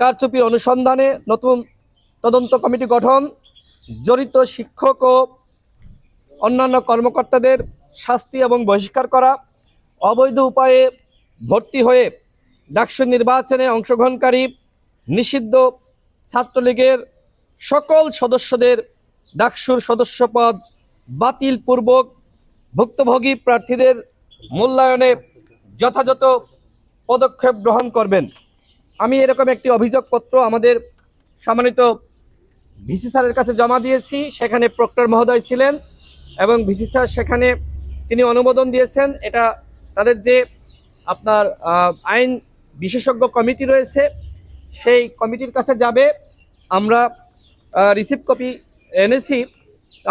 কারচুপির অনুসন্ধানে নতুন তদন্ত কমিটি গঠন, জড়িত শিক্ষক ও অন্যান্য কর্মকর্তাদের শাস্তি এবং বহিষ্কার করা, অবৈধ উপায়ে ভর্তি হয়ে ডাকসু নির্বাচনে অংশগ্রহণকারী নিষিদ্ধ ছাত্রলীগের সকল সদস্যদের ডাকসুর সদস্যপদ বাতিলপূর্বক ভুক্তভোগী প্রার্থীদের মূল্যায়নে যথাযথ পদক্ষেপ গ্রহণ করবেন। আমি এরকম একটি অভিযোগপত্র আমাদের সম্মানিত ভিসি স্যারের কাছে জমা দিয়েছি। সেখানে প্রক্টর মহোদয় ছিলেন এবং ভিসি স্যার সেখানে তিনি অনুমোদন দিয়েছেন। এটা তাদের যে আপনার আইন বিশেষজ্ঞ কমিটি রয়েছে, সেই কমিটির কাছে যাবে। আমরা রিসিভ কপি এনেছি।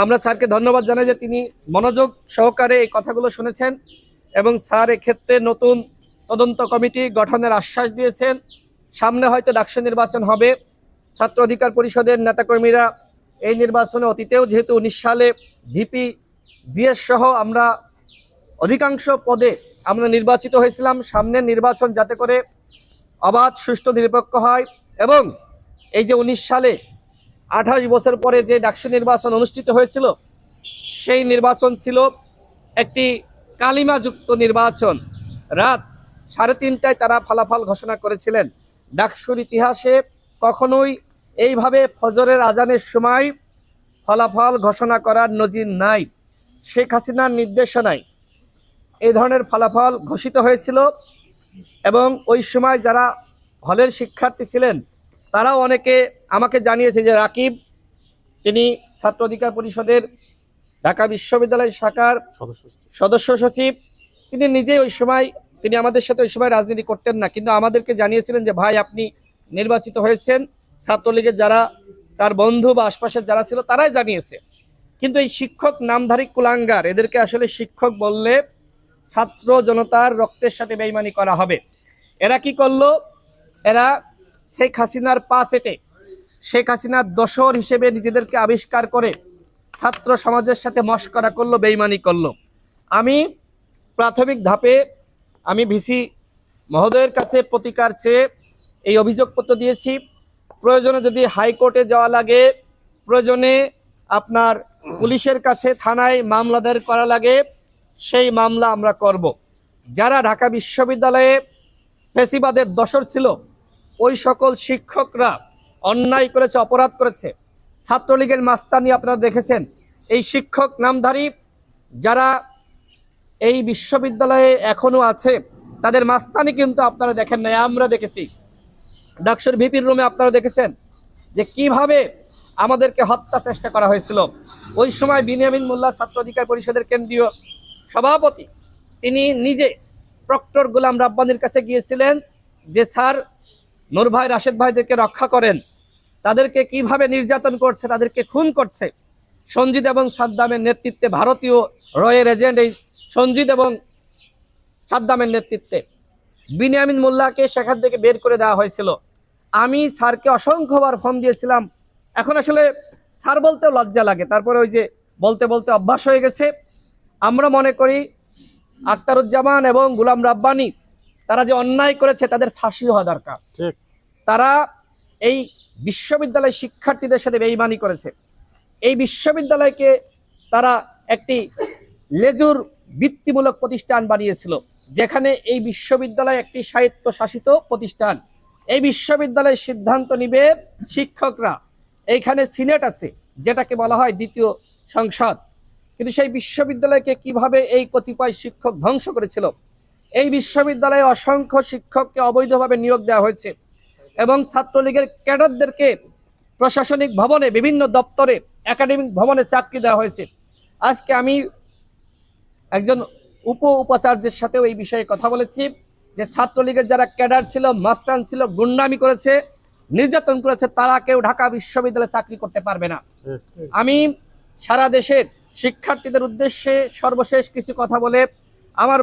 আমরা স্যারকে ধন্যবাদ জানাই যে তিনি মনোযোগ সহকারে এই কথাগুলো শুনেছেন এবং স্যার এক্ষেত্রে নতুন তদন্ত কমিটি গঠনের আশ্বাস দিয়েছেন। সামনে হয়তো ডাকসু নির্বাচন হবে। ছাত্র অধিকার পরিষদের নেতাকর্মীরা এই নির্বাচনে অতীতেও যেহেতু উনিশ সালে ভিপি জিএস সহ আমরা অধিকাংশ পদে আমরা নির্বাচিত হয়েছিলাম, সামনের নির্বাচন যাতে করে অবাধ, সুষ্ঠু, নিরপেক্ষ হয় এবং এই যে উনিশ সালে আঠাশ বছর পরে যে ডাকসু নির্বাচন অনুষ্ঠিত হয়েছিল, সেই নির্বাচন ছিল একটি কালিমাযুক্ত নির্বাচন। রাত সাড়ে তিনটায় তারা ফলাফল ঘোষণা করেছিলেন। ডাকসুর ইতিহাসে কখনোই এইভাবে ফজরের আজানের সময় ফলাফল ঘোষণা করার নজির নাই। শেখ হাসিনার নির্দেশনায় এই ধরনের ফলাফল ঘোষিত হয়েছিল এবং ওই সময় যারা হলের শিক্ষার্থী ছিলেন তারাও অনেকে আমাকে জানিয়েছে যে রাকিব তিনি ছাত্র অধিকার পরিষদের ঢাকা বিশ্ববিদ্যালয় শাখার সদস্য সচিব। তিনি নিজে ওই সময় তিনি আমাদের সাথে ওই সময় রাজনীতি করতেন না, কিন্তু আমাদেরকে জানিয়েছিলেন যে, ভাই, আপনি নির্বাচিত হয়েছেন। ছাত্রলীগের যারা, তার বন্ধু বা আশপাশের যারা ছিল, তারাই জানিয়েছে। কিন্তু এই শিক্ষক নামধারী কুলাঙ্গার, এদেরকে আসলে শিক্ষক বললে ছাত্র জনতার রক্তের সাথে বেইমানি করা হবে। এরা কি করল? এরা শেখ হাসিনার পা চেটে, শেখ হাসিনার দশর হিসেবে নিজেদেরকে আবিষ্কার করে ছাত্র সমাজের সাথে মস্করা করল, বেইমানি করল। আমি প্রাথমিক ধাপে আমি ভিসি মহোদয়ের কাছে প্রতিকার চেয়ে এই অভিযোগপত্র দিয়েছি। প্রয়োজনে যদি হাইকোর্টে যাওয়া লাগে, প্রয়োজনে আপনার পুলিশের কাছে থানায় মামলা দায়ের করা লাগে, সেই মামলা আমরা করব। যারা ঢাকা বিশ্ববিদ্যালয়ে ফেসিবাদের দশর ছিল, ওই সকল শিক্ষকরা অন্যায় করেছে, অপরাধ করেছে। ছাত্রলীগের মাস্তানি আপনারা দেখেছেন। এই শিক্ষক নামধারী, যারা এই বিশ্ববিদ্যালয়ে এখনও আছে। তাদের মাস্তানি কিন্তু আপনারা দেখেন নাই, আমরা দেখেছি। ডাকসুর ভিপির রুমে আপনারা দেখেছেন যে কীভাবে আমাদেরকে হত্যা চেষ্টা করা হয়েছিল। ওই সময় বিনিয়ামিন মোল্লা, ছাত্র অধিকার পরিষদের কেন্দ্রীয় সভাপতি, তিনি নিজে প্রক্টর গোলাম রাব্বানির কাছে গিয়েছিলেন যে, স্যার, নূর ভাই, রাশেদ ভাইদেরকে রক্ষা করেন। তাদেরকে কীভাবে নির্যাতন করছে, তাদেরকে খুন করছে। সঞ্জিত এবং সাদ্দামের নেতৃত্বে ভারতীয় রয়ের এজেন্ট এই সঞ্জিত এবং সাদ্দামের নেতৃত্বে। বিনিয়ামিন মোল্লাকে সেখান থেকে বের করে দেওয়া হয়েছিল। আমি স্যারকে অসংখ্যবার ফোন দিয়েছিলাম। এখন আসলে স্যার বলতেও লজ্জা লাগে। তারপরে ওই যে বলতে বলতে অভ্যাস হয়ে গেছে। আমরা মনে করি আখতারুজ্জামান এবং গুলাম রাব্বানি তারা যে অন্যায় করেছে তাদের ফাঁসি হওয়া দরকার। তারা এই বিশ্ববিদ্যালয় শিক্ষার্থীদের সাথে বেইমানি করেছে। এই বিশ্ববিদ্যালয়কে তারা একটি লেজুর বৃত্তিমূলক প্রতিষ্ঠান বানিয়েছিল, যেখানে এই বিশ্ববিদ্যালয় একটি স্বায়ত্তশাসিত প্রতিষ্ঠান। এই বিশ্ববিদ্যালয়ের সিদ্ধান্ত নিবে শিক্ষকরা। এইখানে সিনেট আছে, যেটাকে বলা হয় দ্বিতীয় সংসদ। কিন্তু সেই বিশ্ববিদ্যালয়কে কীভাবে এই কতিপয় শিক্ষক ধ্বংস করেছিল? এই বিশ্ববিদ্যালয়ে অসংখ্য শিক্ষককে অবৈধভাবে নিয়োগ দেওয়া হয়েছে এবং ছাত্রলীগের ক্যাডারদেরকে প্রশাসনিক ভবনে, বিভিন্ন দপ্তরে, একাডেমিক ভবনে চাকরি দেওয়া হয়েছে। আজকে আমি একজন উপ উপাচার্যের সাথেও এই বিষয়ে কথা বলেছি, যে ছাত্রলীগের যারা ক্যাডার ছিল মাস্টান ছিল, গুন্ডামি করেছে, নির্যাতন করেছে, তারা কেউ ঢাকা বিশ্ববিদ্যালয়ে চাকরি করতে পারবে না। আমি সারা দেশের শিক্ষার্থীদের উদ্দেশ্যে সর্বশেষ কিছু কথা বলে আমার